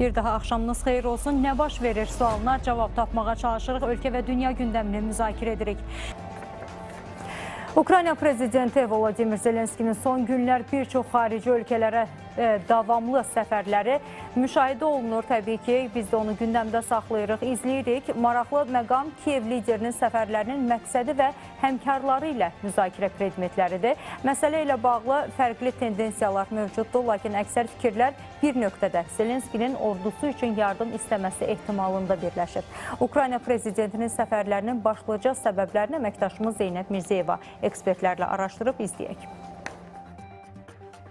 Bir daha axşamınız xeyir olsun. Nə baş verir sualına cavab tapmağa çalışırıq. Ölkə və dünya gündəmini müzakirə edirik. Ukrayna prezidenti Volodimir Zelenskinin son günlər bir çox xarici ölkələrə davamlı səfərləri müşahidə olunur. Təbii ki, biz də onu gündəmdə saxlayırıq, izləyirik. Maraqlı məqam Kiyev liderinin səfərlərinin məqsədi və həmkarları ilə müzakirə predmetləridir. Məsələ ilə bağlı fərqli tendensiyalar mövcuddur, lakin əksər fikirlər bir nöqtədə Zelenskinin ordusu üçün yardım istəməsi ehtimalında birləşir. Ukrayna prezidentinin səfərlərinin başlıca səbəblərini əməkdaşımız Zeynəb Mirzəyeva ekspertlərlə araşdırıb izləyək.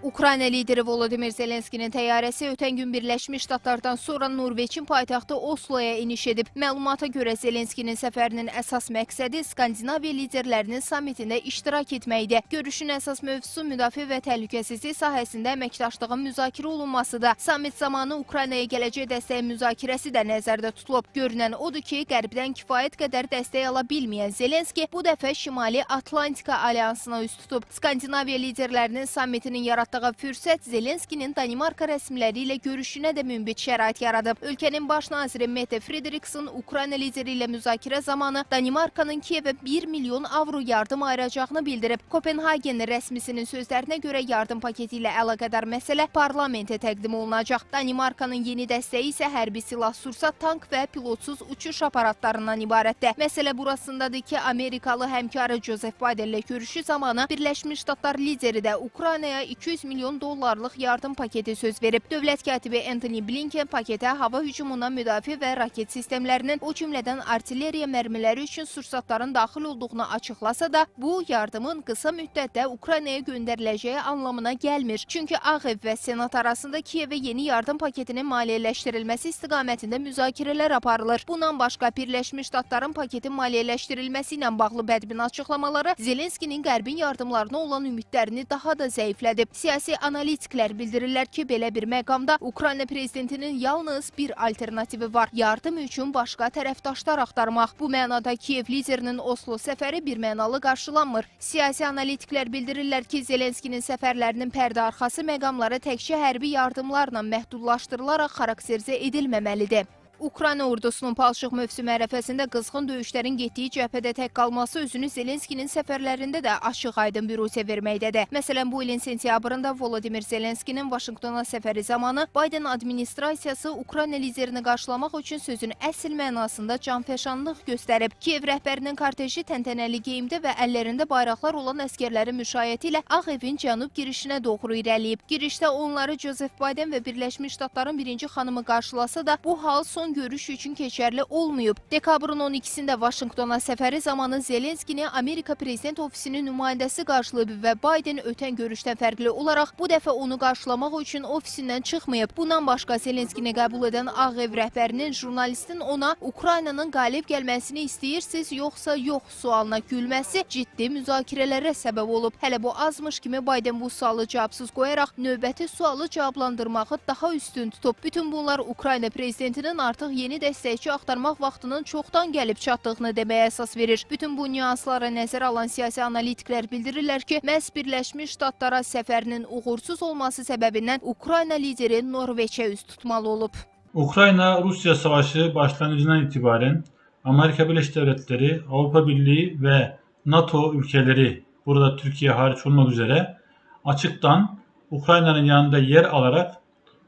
Ukrayna lideri Volodimir Zelenskinin təyyarəsi ötən gün Birləşmiş Ştatlardan sonra Norveçin paytaxtı Osloya eniş edib. Məlumata görə Zelenskinin səfərinin əsas məqsədi Skandinaviya liderlərinin samitində iştirak etməkdir. Görüşün əsas mövzusu müdafiə və təhlükəsizlik sahəsində əməkdaşlığın müzakirə olunmasıdır. Samit zamanı Ukraynaya gələcək dəstək müzakirəsi də nəzərdə tutulub. Görünən odur ki, qərbdən kifayət qədər dəstək ala bilməyən Zelenski bu dəfə Şimali Atlantika Alyansına üst tutub. Skandinaviya liderlərinin samitinin yaratdığı fürsət Zelenskinin Danimarka rəsmiləri ilə görüşünə də münbit şərait yaradıb. Ölkənin baş naziri Mette Frederiksen Ukrayna lideri ilə müzakirə zamanı Danimarkanın Kiyevə 1 milyon avro yardım ayıracağını bildirib. Kopenhagen rəsmisinin sözlərinə görə yardım paketi ilə əlaqədar məsələ parlamentə təqdim olunacaq. Danimarkanın yeni dəstəyi isə hərbi silah sursat tank və pilotsuz uçuş aparatlarından ibarətdir. Məsələ burasındadır ki, Amerikalı həmkarı Joseph Biden ilə görüşü zamanı Birləşmiş Ştatlar lideri də Ukraynaya 200 milyon dollarlıq yardım paketi söz verib. Dövlət katibi Anthony Blinken paketə hava hücumundan müdafiə və raket sistemlərinin, o cümlədən artilleriya mərmiləri üçün sursatların daxil olduğunu açıqlasa da, bu yardımın qısa müddətdə Ukraynaya göndəriləcəyi anlamına gəlmir. Çünki Ağ Ev və Senat arasında Kiyevə yeni yardım paketinin maliyyələşdirilməsi istiqamətində müzakirələr aparılır. Bundan başqa Birləşmiş Ştatların paketin maliyyələşdirilməsi ilə bağlı bədbin açıqlamaları Zelenskinin qərbin yardımlarına olan ümidlərini daha da zəiflədib. Siyasi analitiklər bildirirlər ki, belə bir məqamda Ukrayna prezidentinin yalnız bir alternativi var. Yardım üçün başqa tərəfdaşlar axtarmaq. Bu mənada Kiyev liderinin Oslo səfəri bir mənalı qarşılanmır. Siyasi analitiklər bildirirlər ki, Zelenskinin səfərlərinin pərdə arxası məqamları təkcə hərbi yardımlarla məhdudlaşdırılaraq xarakterizə edilməməlidir. Ukrayna ordusunun palçıq mövsümü ərəfəsində qızğın döyüşlərin getdiyi cəbhədə tək qalması özünü Zelenskinin səfərlərində də açıq-aydın büruzə verməkdədir. Məsələn, bu ilin sentyabrında Volodimir Zelenskinin Vaşinqtona səfəri zamanı Biden administrasiyası Ukrayna liderini qarşılamaq üçün sözün əsl mənasında canfəşanlıq göstərib. Kiyev rəhbərinin korteji təntənəli geyimdə və əllərində bayraqlar olan əskərlərin müşayiəti ilə Ağ Evin cənub girişinə doğru irəliyib. Girişdə onları Joseph Biden və Birləşmiş Ştatların birinci xanımı qarşılasa da, bu hal son görüş üçün keçərli olmayıb. Dekabrın 12-sində Vaşinqtona səfəri zamanı Zelenskini Amerika Prezident Ofisinin nümayəndəsi qarşılayıb və Biden ötən görüşdən fərqli olaraq bu dəfə onu qarşılamaq üçün ofisindən çıxmayıb. Bundan başqa Zelenskini qəbul edən Ağ Ev rəhbərinin jurnalistin ona Ukraynanın qalib gəlməsini istəyirsiniz yoxsa yox sualına gülməsi ciddi müzakirələrə səbəb olub. Hələ bu azmış kimi Biden bu sualı cavabsız qoyaraq növbəti sualı cavablandırmağı daha üstün tutub. Bütün bunlar Ukrayna prezidentinin artıq yeni dəstəkçi axtarmaq vaxtının çoxdan gəlib çatdığını deməyə əsas verir. Bütün bu nüanslara nəzər alan siyasi analitiklər bildirirlər ki, məhz Birləşmiş Ştatlara səfərinin uğursuz olması səbəbindən Ukrayna lideri Norveçə üz tutmalı olub. Ukrayna-Rusya savaşı başlangıcından itibaren Amerika Birleşik Devletleri, Avrupa Birliği ve NATO ülkeleri burada Türkiye hariç olmak üzere açıktan Ukrayna'nın yanında yer alarak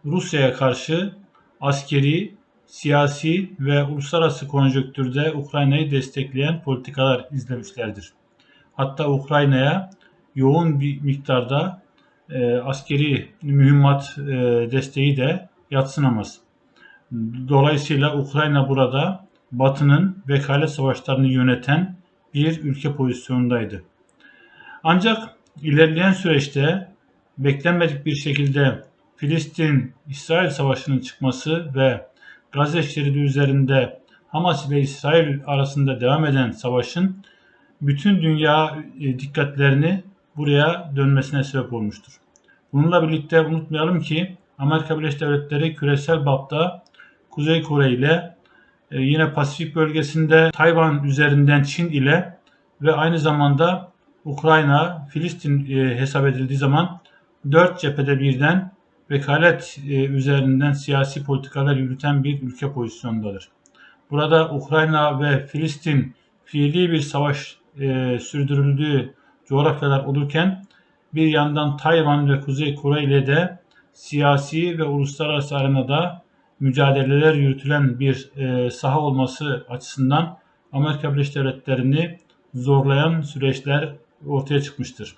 Rusya'ya karşı askeri, siyasi ve uluslararası konjonktürde Ukrayna'yı destekleyen politikalar izlemişlerdir. Hatta Ukrayna'ya yoğun bir miktarda e, askeri mühimmat e, desteği de yatsınamaz. Dolayısıyla Ukrayna burada Batı'nın vekalet savaşlarını yöneten bir ülke pozisyonundaydı. Ancak ilerleyen süreçte beklenmedik bir şekilde Filistin-İsrail savaşının çıkması ve Gazze şeridi üzerinde Hamas ile İsrail arasında devam eden savaşın bütün dünya e, dikkatlerini buraya dönmesine sebep olmuştur. Bununla birlikte unutmayalım ki Amerika Birleşik Devletleri küresel bapta Kuzey Kore ile e, yine Pasifik bölgesinde Tayvan üzerinden Çin ile ve aynı zamanda Ukrayna, Filistin e, hesap edildiği zaman dört cephede birden vekalet e, üzerinden siyasi politikalar yürüten bir ülke pozisyonundadır. Burada Ukrayna ve Filistin fiili bir savaş e, sürdürüldüğü coğrafyalar olurken bir yandan Tayvan ve Kuzey Kore ile de siyasi ve uluslararası arenada mücadeleler yürütülen bir e, saha olması açısından Amerika Birleşik Devletleri'ni zorlayan süreçler ortaya çıkmıştır.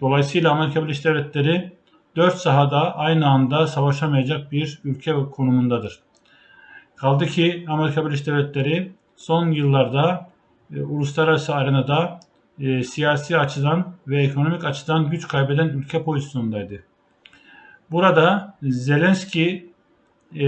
Dolayısıyla Amerika Birleşik Devletleri dört sahada aynı anda savaşamayacak bir ülke konumundadır. Kaldı ki Amerika Birleşik Devletleri son yıllarda e, uluslararası arenada e, siyasi açıdan ve ekonomik açıdan güç kaybeden ülke pozisyonundaydı. Burada Zelenski e,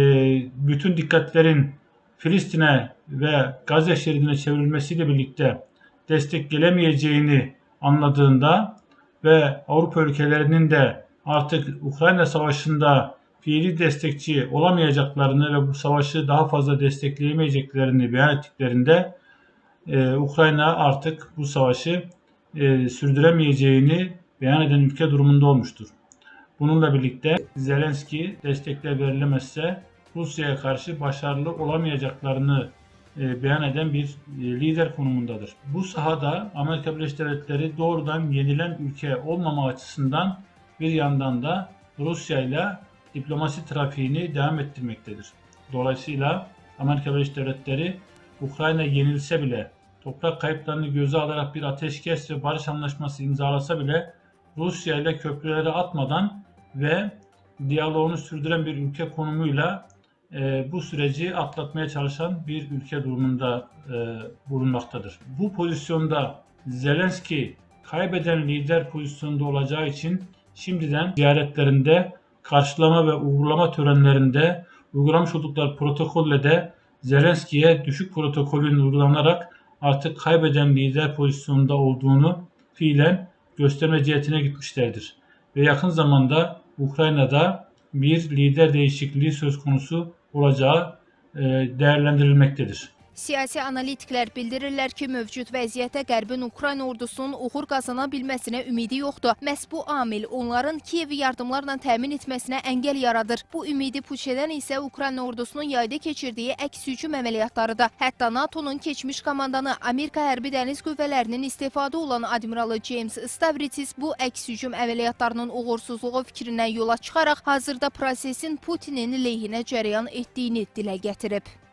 bütün dikkatlerin Filistin'e ve Gazze şeridine çevrilmesiyle birlikte destek gelemeyeceğini anladığında ve Avrupa ülkelerinin de artık Ukrayna Savaşı'nda fiili destekçi olamayacaklarını ve bu savaşı daha fazla destekleyemeyeceklerini beyan ettiklerinde e, Ukrayna artık bu savaşı e, sürdüremeyeceğini beyan eden ülke durumunda olmuştur. Bununla birlikte Zelenski destekler verilemezse Rusya'ya karşı başarılı olamayacaklarını e, beyan eden bir e, lider konumundadır. Bu sahada Amerika Birleşik Devletleri doğrudan yenilen ülke olmama açısından bir yandan da Rusya ile diplomasi trafiğini devam ettirmektedir. Dolayısıyla Amerika Birleşik Devletleri Ukrayna yenilse bile toprak kayıplarını göze alarak bir ateşkes ve barış anlaşması imzalasa bile Rusya ile köprüleri atmadan ve diyaloğunu sürdüren bir ülke konumuyla e, bu süreci atlatmaya çalışan bir ülke durumunda e, bulunmaktadır. Bu pozisyonda Zelenski kaybeden lider pozisyonda olacağı için şimdiden ziyaretlerinde karşılama ve uğurlama törenlerinde uygulamış oldukları protokolle de Zelenski'ye düşük protokolün uygulanarak artık kaybeden lider pozisyonunda olduğunu fiilen gösterme cihetine gitmişlerdir. Ve yakın zamanda Ukrayna'da bir lider değişikliği söz konusu olacağı e, değerlendirilmektedir. Siyasi analitiklər bildirirlər ki, mövcud vəziyyətdə Qərbin Ukrayna ordusunun uğur qazana bilməsinə ümidi yoxdur. Məhz bu amil onların Kiyevi yardımlarla təmin etməsinə əngəl yaradır. Bu ümidi puç edən isə Ukrayna ordusunun yayda keçirdiyi əks hücum əməliyyatlarıdır. Hətta NATO-nun keçmiş komandanı Amerika Hərbi Dəniz Qüvvələrinin istifadə olan admiralı James Stavridis bu əks hücum əməliyyatlarının uğursuzluğu fikrindən yola çıxaraq hazırda prosesin Putinin lehinə cərəyan etdiyini dilə gətirib.